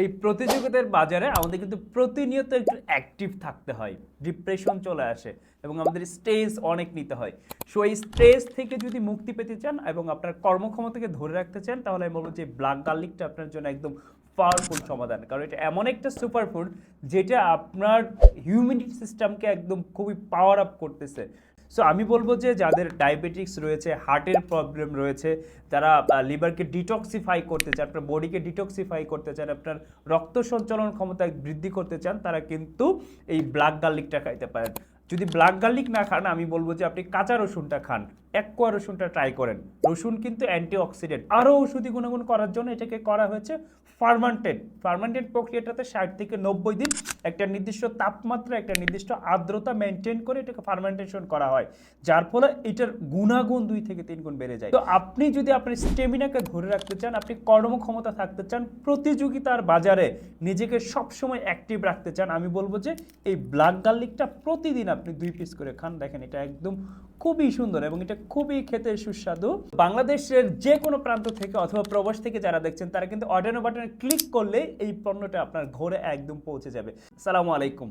এই প্রতিযোগিতার বাজারে আমাদের কিন্তু প্রতিনিয়ত একটু অ্যাক্টিভ থাকতে হয়। ডিপ্রেশন চলে আসে এবং আমাদের স্ট্রেস অনেক নিতে হয়। সো এই স্ট্রেস থেকে যদি মুক্তি পেতে চান এবং আপনার কর্মক্ষমতাকে ধরে রাখতে চান, তাহলে আমি বলব যে ব্ল্যাক গার্লিকটা আপনার জন্য একদম পাওয়ারফুল সমাধান। কারণ এটা এমন একটা সুপার ফুড যেটা আপনার হিউম্যানিটি সিস্টেমকে একদম খুবই পাওয়ার আপ করতেছে। সো আমি বলব যে যাদের ডায়াবেটিক্স রয়েছে হার্টের প্রবলেম রয়েছে যারা লিভারকে ডিটক্সিফাই করতে চান, আপনার বডিকে ডিটক্সিফাই করতে চান, আপনার রক্ত সঞ্চালন ক্ষমতা বৃদ্ধি করতে চান, তারা কিন্তু এই ব্ল্যাক গার্লিকটা খাইতে পারেন। যদি ব্ল্যাক গার্লিক না খান, আমি বলব যে আপনি কাঁচা রসুনটা খান। এক কোয়া রসুনটা ট্রাই করেন। রসুন কিন্তু অ্যান্টিঅক্সিডেন্ট আরও ওষুধি গুণাগুণ করার জন্য এটাকে করা হয়েছে ফার্মান্টেড ফার্মান্টেড প্রক্রিয়াটাতে ষাট থেকে নব্বই দিন একটা নির্দিষ্ট তাপমাত্রা, একটা নির্দিষ্ট আর্দ্রতা মেনটেন করে এটাকে ফার্মেন্টেশন করা হয়। যার ফলে এটার গুণাগুণ দুই থেকে তিন গুণ বেড়ে যায়। তো আপনি যদি আপনার স্টেমিনাকে ধরে রাখতে চান, আপনি কর্মক্ষমতা থাকতে চান, প্রতিযোগিতার বাজারে নিজেকে সবসময় অ্যাক্টিভ রাখতে চান, আমি বলব যে এই ব্ল্যাক গার্লিকটা প্রতিদিন আপনি দুই পিস করে খান, দেখেন এটা একদম খুবই সুন্দর এবং এটা খুবই খেতে সুস্বাদু। বাংলাদেশের যে কোনো প্রান্ত থেকে অথবা প্রবাস থেকে যারা দেখছেন, তারা কিন্তু অর্ডার বাটনে ক্লিক করলে এই পণ্যটা আপনার ঘরে একদম পৌঁছে যাবে। সালামু আলাইকুম।